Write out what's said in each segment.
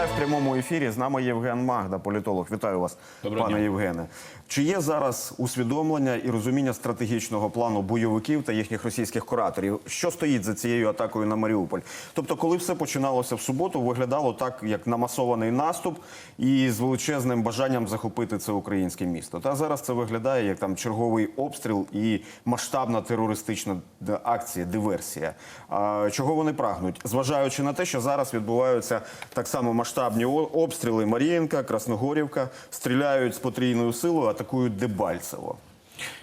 ТВА в прямому ефірі. З нами Євген Магда, політолог. Вітаю вас, Доброго пане дня. Євгене. Чи є зараз усвідомлення і розуміння стратегічного плану бойовиків та їхніх російських кураторів? Що стоїть за цією атакою на Маріуполь? Тобто, коли все починалося в суботу, виглядало так, як намасований наступ і з величезним бажанням захопити це українське місто. Та зараз це виглядає як там черговий обстріл і масштабна терористична акція, диверсія. А, чого вони прагнуть? Зважаючи на те, що зараз відбуваються так само масштабні обстріли Маріїнка, Красногорівка, стріляють з потрійною силою, атакують Дебальцево.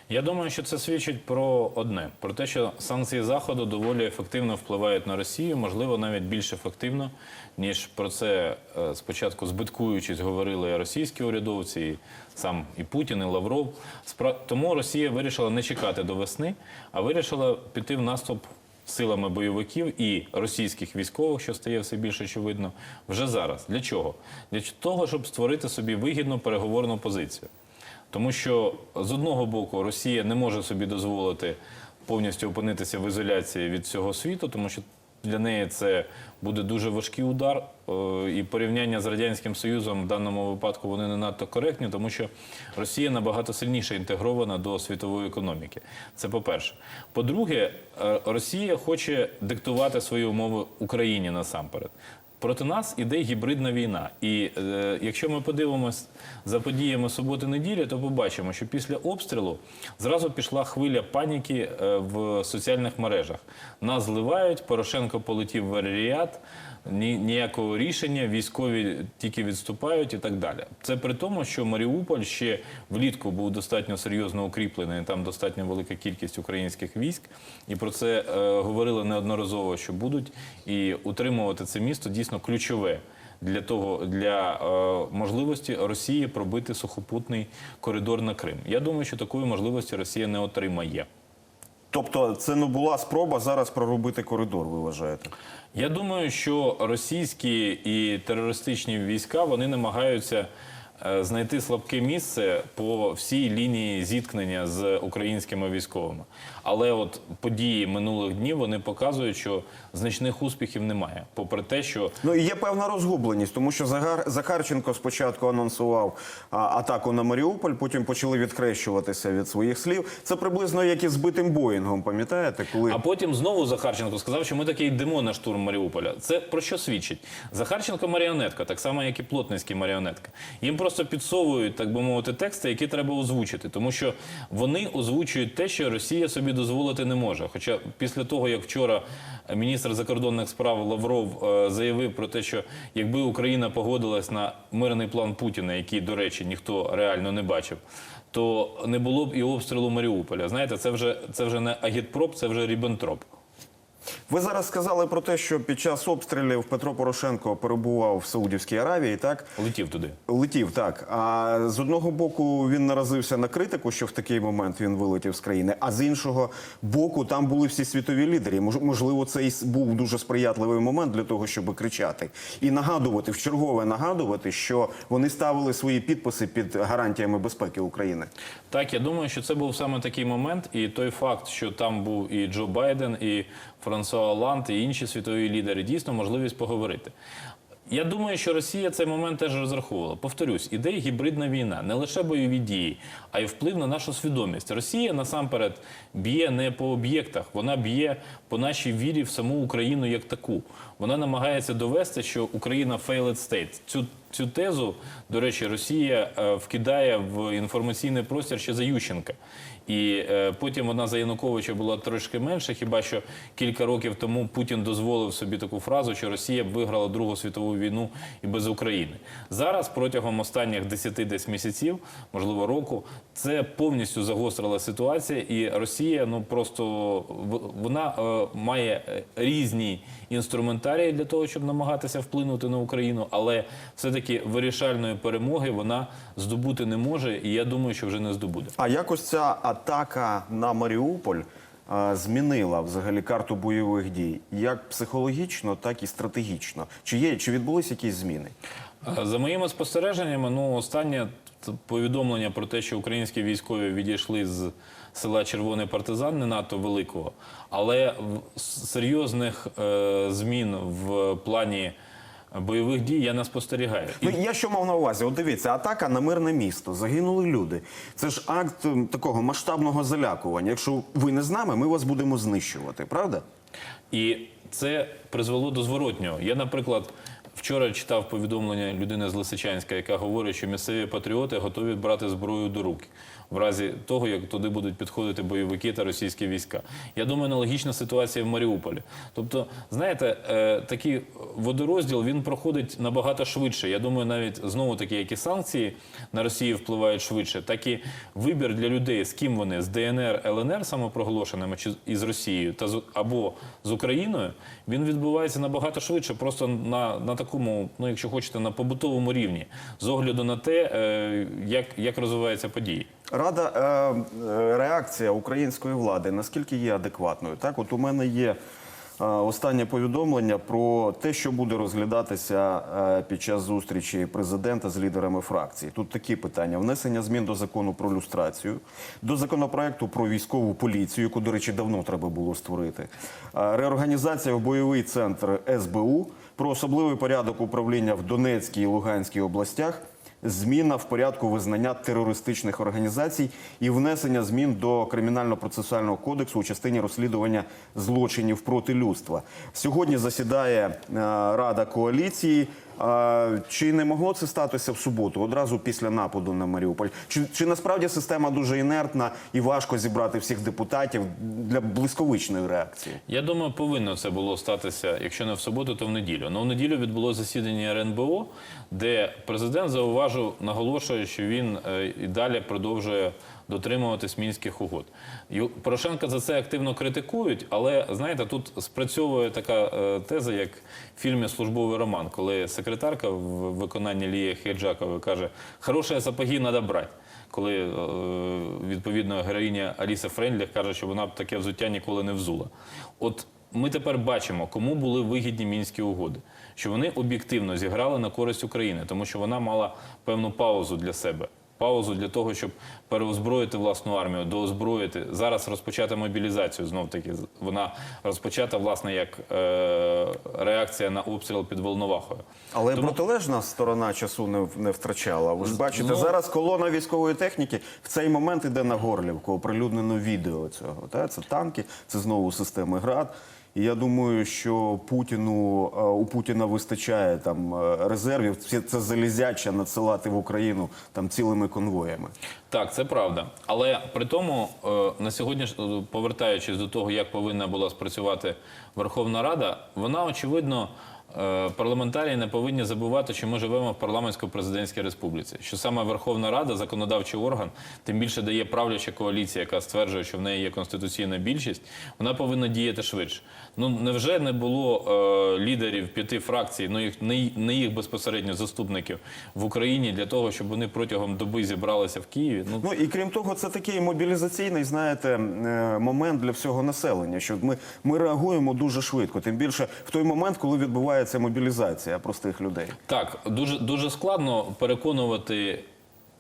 Я думаю, що це свідчить про одне: про те, що санкції заходу доволі ефективно впливають на Росію, можливо, навіть більш ефективно, ніж про це е, спочатку збиткуючись говорили російські урядовці, і сам і Путін, і Лавров. Тому Росія вирішила не чекати до весни, а вирішила піти в наступ. Силами бойовиків і російських військових, що стає все більш очевидно, вже зараз. Для чого? Для того, щоб створити собі вигідну переговорну позицію. Тому що з одного боку Росія не може собі дозволити повністю опинитися в ізоляції від всього світу, тому що для неї це буде дуже важкий удар. е, І порівняння з радянським союзом в даному випадку вони не надто коректні, тому що Росія набагато сильніше інтегрована до світової економіки. Це по-перше. По-друге, е, Росія хоче диктувати свої умови Україні насамперед. Проти нас іде гібридна війна. І е, якщо ми подивимось за подіями суботи-неділі, то побачимо, що після обстрілу зразу пішла хвиля паніки е, в соціальних мережах. Нас зливають, Порошенко полетів в Ер-Ріад, ні, ніякого рішення, військові тільки відступають і так далі. Це при тому, що Маріуполь ще влітку був достатньо серйозно укріплений, там достатньо велика кількість українських військ, і про це е, говорили неодноразово, що будуть, і утримувати це місто дійсно ключове. Для того для е, можливості Росії пробити сухопутний коридор на Крим. Я думаю, що такої можливості Росія не отримає. Тобто, це не була спроба зараз проробити коридор, ви вважаєте? Я думаю, що російські і терористичні війська вони намагаються знайти слабке місце по всій лінії зіткнення з українськими військовими. Але от події минулих днів вони показують, що значних успіхів немає, попри те, що Ну і є певна розгубленість, тому що Загар Захарченко спочатку анонсував а, атаку на Маріуполь, потім почали відхрещуватися від своїх слів. Це приблизно як із збитим Боїнгом, пам'ятаєте, коли А потім знову Захарченко сказав, що ми таки йдемо на штурм Маріуполя. Це про що свідчить? Захарченко маріонетка, так само, як і Плотницький маріонетка. Їм просто підсовують, так би мовити, тексти, які треба озвучити, тому що вони озвучують те, що Росія собі дозволити не може. Хоча після того, як вчора міністр закордонних справ Лавров е, заявив про те, що якби Україна погодилась на мирний план Путіна, який, до речі, ніхто реально не бачив. То не було б і обстрілу Маріуполя. Знаєте, це вже це вже не агітпроп, це вже рібентроп. Ви зараз сказали про те, що під час обстрілів Петро Порошенко перебував в Саудівській Аравії, так Летів туди. летів так. А з одного боку він наразився на критику, що в такий момент він вилетів з країни. А з іншого боку, там були всі світові лідери. Мож- Можливо, це і був дуже сприятливий момент для того, щоб кричати і нагадувати в чергове нагадувати, що вони ставили свої підписи під гарантіями безпеки України. Так, я думаю, що це був саме такий момент, і той факт, що там був і Джо Байден, і Франсуа Оланд, і інші світові лідери, дійсно можливість поговорити. Я думаю, що Росія цей момент теж розраховувала. Повторюсь, іде гібридна війна, не лише бойові дії, а й вплив на нашу свідомість. Росія насамперед б'є не по об'єктах, вона б'є по нашій вірі в саму Україну як таку. Вона намагається довести, що Україна failed state. Цю цю тезу, до речі, Росія е, вкидає в інформаційний простір ще за Ющенка. І е, потім вона за Януковича була трошки менше. Хіба що кілька років тому Путін дозволив собі таку фразу, що Росія б виграла Другу світову війну і без України. Зараз протягом останніх 10 десь місяців, можливо, року, це повністю загострила ситуація, і Росія ну просто вона е, має е, різні інструментарії для того, щоб намагатися вплинути на Україну, але все-таки вирішальної перемоги вона здобути не може, і я думаю, що вже не здобуде. А якось ця атака на Маріуполь а, змінила взагалі карту бойових дій, як психологічно, так і стратегічно. Чи є чи відбулись якісь зміни? Е, За моїми спостереженнями, ну останнє повідомлення про те, що українські військові відійшли з села Червоний партизан, не надто великого, але серйозних е, змін в плані бойових дій я не спостерігаю. І Ну, я що мав на увазі? От дивіться, атака на мирне місто, загинули люди. Це ж акт такого масштабного залякування. Якщо ви не з нами, ми вас будемо знищувати, правда? І це призвело до зворотнього. Я, наприклад, вчора читав повідомлення людини з Лисичанська, яка говорить, що місцеві патріоти готові брати зброю до рук в разі того, як туди будуть підходити бойовики та російські війська. Я думаю, аналогічна ситуація в Маріуполі. Тобто, знаєте, е, такий водорозділ він проходить набагато швидше. Я думаю, навіть знову таки, як і санкції на Росію впливають швидше, так і вибір для людей, з ким вони з ДНР, ЛНР самопроголошеними чи із Росією та з або з Україною, він відбувається набагато швидше, просто на, на такому, ну якщо хочете, на побутовому рівні, з огляду на те, е, як, як розвиваються події. Рада е, е, реакція української влади наскільки є адекватною? Так, от у мене є е, останнє повідомлення про те, що буде розглядатися під час зустрічі президента з лідерами фракцій. Тут такі питання: внесення змін до закону про люстрацію, до законопроекту про військову поліцію, яку, до речі, давно треба було створити, реорганізація в бойовий центр СБУ, про особливий порядок управління в Донецькій і Луганській областях зміна в порядку визнання терористичних організацій і внесення змін до кримінально-процесуального кодексу у частині розслідування злочинів проти людства. Сьогодні засідає е, Рада коаліції. Чи не могло це статися в суботу, одразу після нападу на Маріуполь? Чи, чи насправді система дуже інертна і важко зібрати всіх депутатів для близьковичної реакції? Я думаю, повинно це було статися, якщо не в суботу, то в неділю. Ну в неділю відбулося засідання РНБО, де президент зауважив, наголошує, що він е, і далі продовжує дотримуватись мінських угод. Порошенка за це активно критикують, але знаєте, тут спрацьовує така е, теза, як в фільмі Службовий роман, коли секретарка в виконанні Лії Хеджакової каже: хороші сапоги треба брати. Коли е, відповідно героїня Аліса Френдліх каже, що вона б таке взуття ніколи не взула. От ми тепер бачимо, кому були вигідні мінські угоди, що вони об'єктивно зіграли на користь України, тому що вона мала певну паузу для себе. Паузу для того, щоб переозброїти власну армію, доозброїти. Зараз розпочати мобілізацію. Знов таки вона розпочата, власне, як е, реакція на обстріл під Волновахою. Але Тому- протилежна сторона часу не, не втрачала. Ви ж бачите, Ну- зараз колона військової техніки в цей момент іде на Горлівку, оприлюднено відео цього. Та? Це танки, це знову системи ГРАД. І я думаю, що Путіну е, у Путіна вистачає там е, резервів. Це, це залізяча надсилати в Україну там цілими конвоями. Так, це правда. Але при тому, е, на сьогодні, повертаючись до того, як повинна була спрацювати Верховна Рада, вона очевидно. Е, Парламентарії не повинні забувати, що ми живемо в парламентсько-президентській республіці. Що саме Верховна Рада, законодавчий орган, тим більше дає правляча коаліція, яка стверджує, що в неї є конституційна більшість, вона повинна діяти швидше. Ну невже не було е, лідерів п'яти фракцій, ну їх не, не їх безпосередньо заступників в Україні для того, щоб вони протягом доби зібралися в Києві? Ну Ну і крім того, це такий мобілізаційний, знаєте, е, момент для всього населення. Що ми, ми реагуємо дуже швидко. Тим більше в той момент, коли відбувається мобілізація простих людей. Так, дуже дуже складно переконувати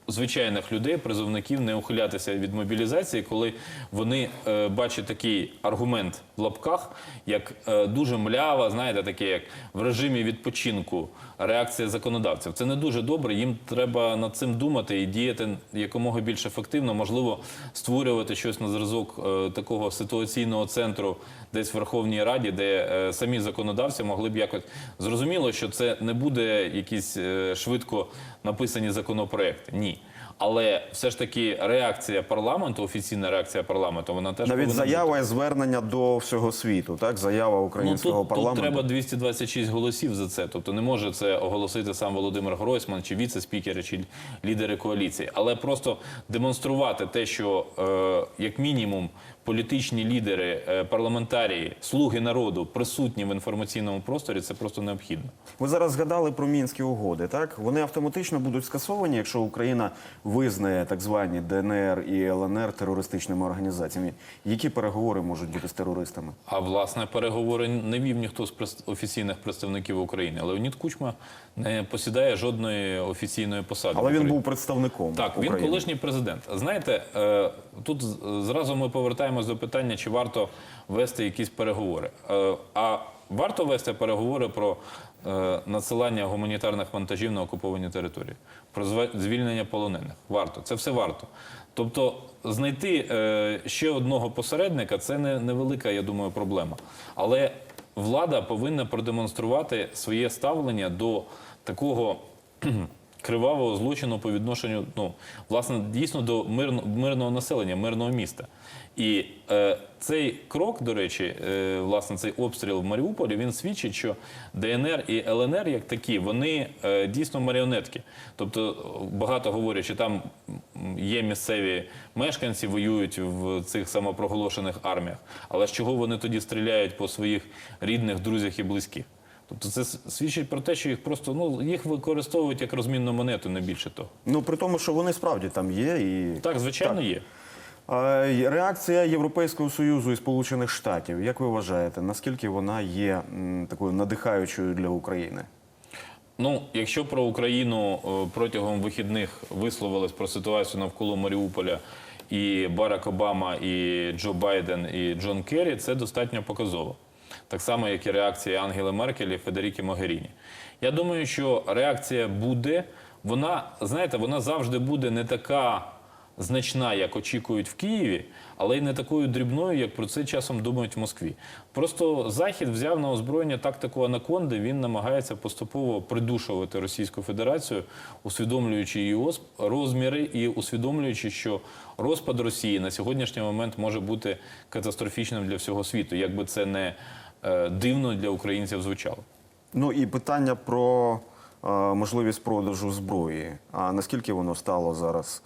звичайних людей, призовників, не ухилятися від мобілізації, коли вони е, бачать такий аргумент в лапках, як е, дуже млява, знаєте, таке як в режимі відпочинку реакція законодавців. Це не дуже добре. Їм треба над цим думати і діяти якомога більш ефективно, можливо, створювати щось на зразок е, такого ситуаційного центру десь в Верховній Раді, де е, самі законодавці могли б якось зрозуміло, що це не буде якісь е, швидко написані законопроекти. Ні. Але все ж таки реакція парламенту, офіційна реакція парламенту, вона теж Навіть повинна бути. заява і звернення до всього світу, так заява Ну, українського тут, тут парламенту. треба 226 голосів за це. Тобто не може це оголосити сам Володимир Гройсман чи віце-спікери, чи лідери коаліції. Але просто демонструвати те, що е, як мінімум політичні лідери, е, парламентарії, слуги народу присутні в інформаційному просторі, це просто необхідно. Ви зараз згадали про мінські угоди. Так вони автоматично будуть скасовані, якщо Україна визнає так звані ДНР і ЛНР терористичними організаціями. Які переговори можуть бути з терористами? А власне переговори не вів ніхто з офіційних представників України. Леонід Кучма не посідає жодної офіційної посади. Але він був представником. Так, він України. колишній президент. Знаєте, е, тут зразу ми повертаємось до питання, чи варто вести якісь переговори. Е, А варто вести переговори про надсилання гуманітарних вантажів на окуповані території, про звільнення полонених. Варто, це все варто. Тобто знайти е, ще одного посередника це не невелика, я думаю, проблема. Але влада повинна продемонструвати своє ставлення до такого кривавого злочину по відношенню, ну власне, дійсно до мирного населення, мирного міста. І е, цей крок, до речі, е, власне, цей обстріл в Маріуполі, він свідчить, що ДНР і ЛНР, як такі, вони е, дійсно маріонетки. Тобто багато говорять, що там є місцеві мешканці, воюють в цих самопроголошених арміях. Але з чого вони тоді стріляють по своїх рідних, друзях і близьких? Тобто це свідчить про те, що їх просто ну їх використовують як розмінну монету, не більше того. Ну при тому, що вони справді там є, і Так, звичайно, є. Реакція Європейського союзу і Сполучених Штатів. Як ви вважаєте, наскільки вона є такою надихаючою для України? Ну, якщо про Україну е, протягом вихідних висловились про ситуацію навколо Маріуполя і Барак Обама, і Джо Байден, і Джон Керрі, це достатньо показово. Так само, як і реакція Ангели Меркель і Федеріки Могеріні. Я думаю, що реакція буде, вона, знаєте, вона завжди буде не така значна, як очікують в Києві, але й не такою дрібною, як про це часом думають в Москві. Просто Захід взяв на озброєння тактику анаконди. Він намагається поступово придушувати Російську Федерацію, усвідомлюючи її розміри і усвідомлюючи, що розпад Росії на сьогоднішній момент може бути катастрофічним для всього світу, якби це не е, дивно для українців звучало. Ну і питання про е, можливість продажу зброї. А наскільки воно стало зараз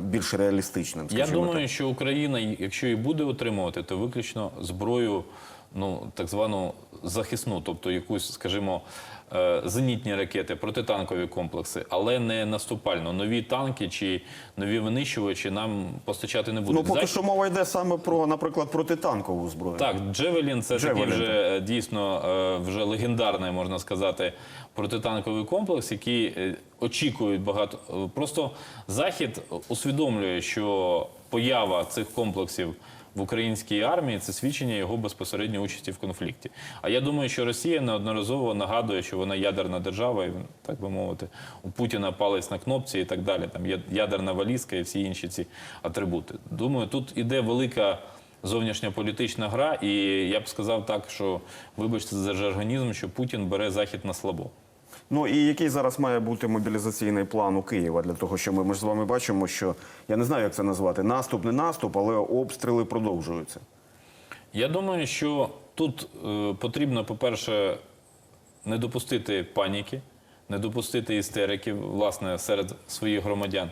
більш реалістичним? Я думаю, так? що Україна, якщо і буде отримувати, то виключно зброю, ну так звану захисну, тобто якусь, скажімо, е, зенітні ракети, протитанкові комплекси, але не наступально. Нові танки чи нові винищувачі нам постачати не будуть. Ну поки Захід- що мова йде саме про, наприклад, протитанкову зброю. так, Джевелін це такий вже е, дійсно е, вже легендарний, можна сказати, протитанковий комплекс, який е, очікують багато. е, Просто Захід усвідомлює, що поява цих комплексів в українській армії це свідчення його безпосередньої участі в конфлікті. А я думаю, що Росія неодноразово нагадує, що вона ядерна держава, і так би мовити, у Путіна палець на кнопці і так далі. Там ядерна валізка і всі інші ці атрибути. Думаю, тут іде велика зовнішня політична гра, і я б сказав так, що вибачте за жаргонізм, що Путін бере захід на слабо. Ну і який зараз має бути мобілізаційний план у Києва для того, що ми, ми ж з вами бачимо, що я не знаю, як це назвати наступ, не наступ, але обстріли продовжуються. Я думаю, що тут е, потрібно, по-перше, не допустити паніки, не допустити істерики, власне, серед своїх громадян.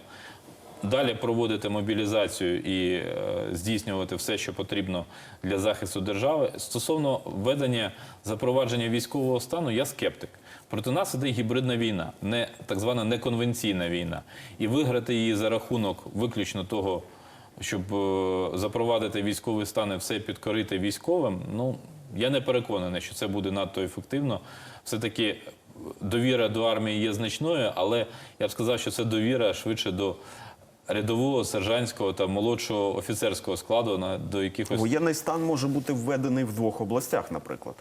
Далі проводити мобілізацію і е, здійснювати все, що потрібно для захисту держави. Стосовно введення запровадження військового стану, я скептик. Проти нас іде гібридна війна, не так звана неконвенційна війна. І виграти її за рахунок виключно того, щоб е, запровадити військовий стан і все підкорити військовим. Ну я не переконаний, що це буде надто ефективно. Все таки довіра до армії є значною, але я б сказав, що це довіра швидше до рядового, сержантського та молодшого офіцерського складу на до якихось Воєнний стан може бути введений в двох областях, наприклад.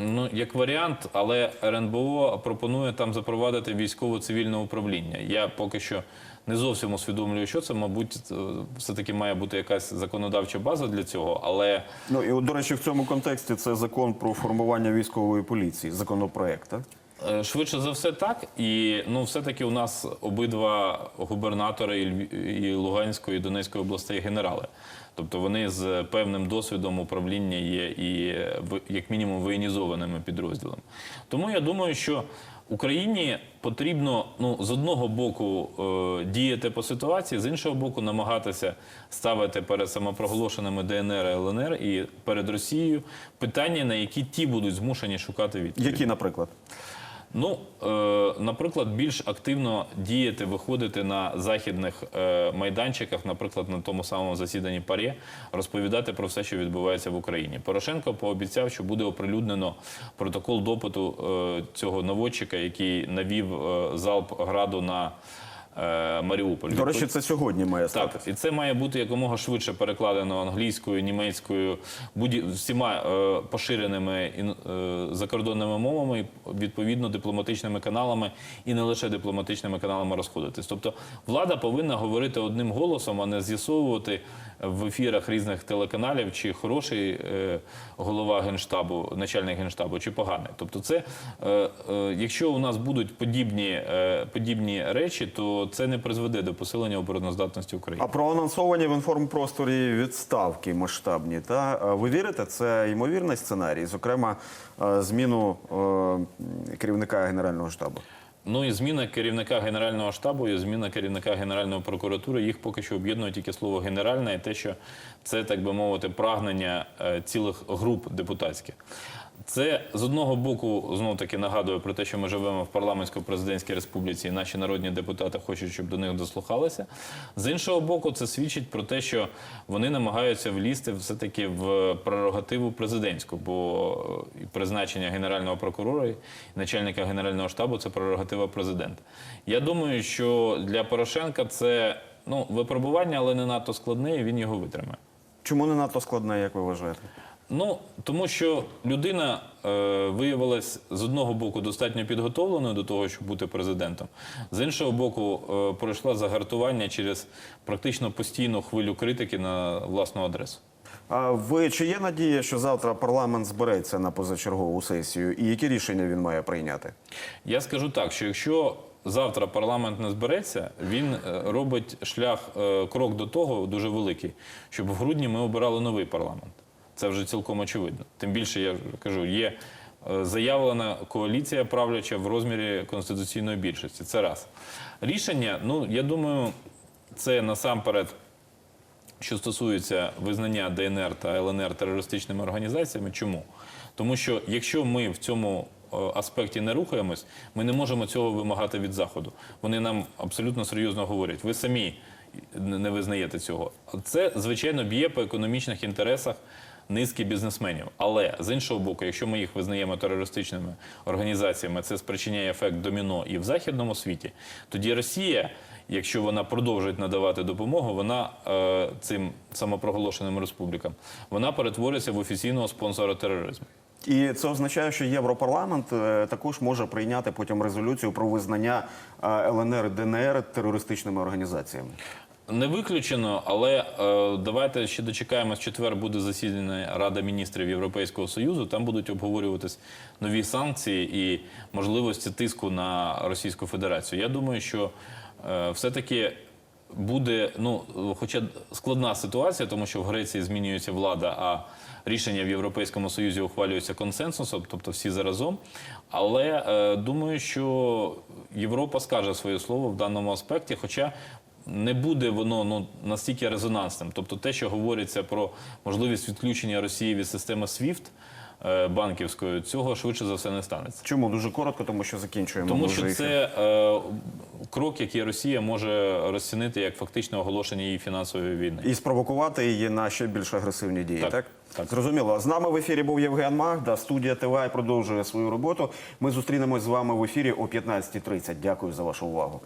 Ну, як варіант, але РНБО пропонує там запровадити військово-цивільне управління. Я поки що не зовсім усвідомлюю, що це. Мабуть, е, все-таки має бути якась законодавча база для цього. Але Ну і до речі, в цьому контексті це закон про формування військової поліції, законопроект. Так? Е, швидше за все так. І ну, все-таки у нас обидва губернатори і Луганської, і Донецької областей генерали. Тобто вони з певним досвідом управління є і як мінімум воєнізованими підрозділами. Тому я думаю, що Україні потрібно ну з одного боку е, діяти по ситуації, з іншого боку, намагатися ставити перед самопроголошеними ДНР і ЛНР і перед Росією питання, на які ті будуть змушені шукати відповідь. Які, наприклад? Ну, е, наприклад, більш активно діяти, виходити на західних е, майданчиках, наприклад, на тому самому засіданні ПАРЄ, розповідати про все, що відбувається в Україні. Порошенко пообіцяв, що буде оприлюднено протокол допиту е, цього наводчика, який навів залп граду на Маріуполь. До речі, це сьогодні має статися. Так, і це має бути якомога швидше перекладено англійською, німецькою, будь всіма е, поширеними е, закордонними мовами, і, відповідно дипломатичними каналами і не лише дипломатичними каналами розходитись. Тобто влада повинна говорити одним голосом, а не з'ясовувати в ефірах різних телеканалів, чи хороший е, голова генштабу, начальник генштабу, чи поганий. Тобто, це е, е, якщо у нас будуть подібні, подібні речі, то це не призведе до посилення обороноздатності України. А проанонсовані в інформпросторі відставки масштабні. Та ви вірите, це ймовірний сценарій, зокрема, зміну керівника генерального штабу. Ну і зміна керівника генерального штабу, і зміна керівника генеральної прокуратури. Їх поки що об'єднує тільки слово генеральне і те, що це так би мовити, прагнення е, цілих груп депутатських. Це з одного боку знов таки нагадує про те, що ми живемо в парламентсько-президентській республіці, і наші народні депутати хочуть, щоб до них дослухалися. З іншого боку, це свідчить про те, що вони намагаються влізти все-таки в прерогативу президентську, бо е, призначення генерального прокурора і начальника генерального штабу це прерогатива президента. Я думаю, що для Порошенка це ну випробування, але не надто складне, і він його витримає. Чому не надто складне, як ви вважаєте? Ну тому що людина е, виявилась з одного боку достатньо підготовленою до того, щоб бути президентом, з іншого боку, е, пройшла загартування через практично постійну хвилю критики на власну адресу. А ви чи є надія, що завтра парламент збереться на позачергову сесію, і які рішення він має прийняти? Я скажу так, що якщо завтра парламент не збереться, він е, робить шлях е, крок до того дуже великий, щоб в грудні ми обирали новий парламент. Це вже цілком очевидно. Тим більше я кажу, є е, заявлена коаліція правляча в розмірі конституційної більшості. Це раз рішення. Ну я думаю, це насамперед. Що стосується визнання ДНР та ЛНР терористичними організаціями, чому? Тому що якщо ми в цьому е, аспекті не рухаємось, ми не можемо цього вимагати від Заходу. Вони нам абсолютно серйозно говорять, ви самі не визнаєте цього. Це, звичайно, б'є по економічних інтересах низки бізнесменів. Але з іншого боку, якщо ми їх визнаємо терористичними організаціями, це спричиняє ефект доміно і в західному світі, тоді Росія. Якщо вона продовжить надавати допомогу, вона е, цим самопроголошеним республікам вона перетвориться в офіційного спонсора тероризму. І це означає, що Європарламент е, також може прийняти потім резолюцію про визнання е, ЛНР і ДНР терористичними організаціями. Не виключено, але е, давайте ще дочекаємось. Четвер буде засідання Рада міністрів Європейського союзу. Там будуть обговорюватись нові санкції і можливості тиску на Російську Федерацію. Я думаю, що е, все-таки буде ну, хоча складна ситуація, тому що в Греції змінюється влада, а рішення в Європейському Союзі ухвалюються консенсусом, тобто всі заразом. Але е, думаю, що Європа скаже своє слово в даному аспекті, хоча не буде воно ну настільки резонансним. Тобто, те, що говориться про можливість відключення Росії від системи SWIFT е, банківської, цього швидше за все не станеться. Чому дуже коротко, тому що закінчуємо. Тому що це е, крок, який Росія може розцінити як фактичне оголошення її фінансової війни. і спровокувати її на ще більш агресивні дії. Так, Так, так. зрозуміло. З нами в ефірі був Євген Магда. Студія ТВА продовжує свою роботу. Ми зустрінемось з вами в ефірі о 15.30. Дякую за вашу увагу.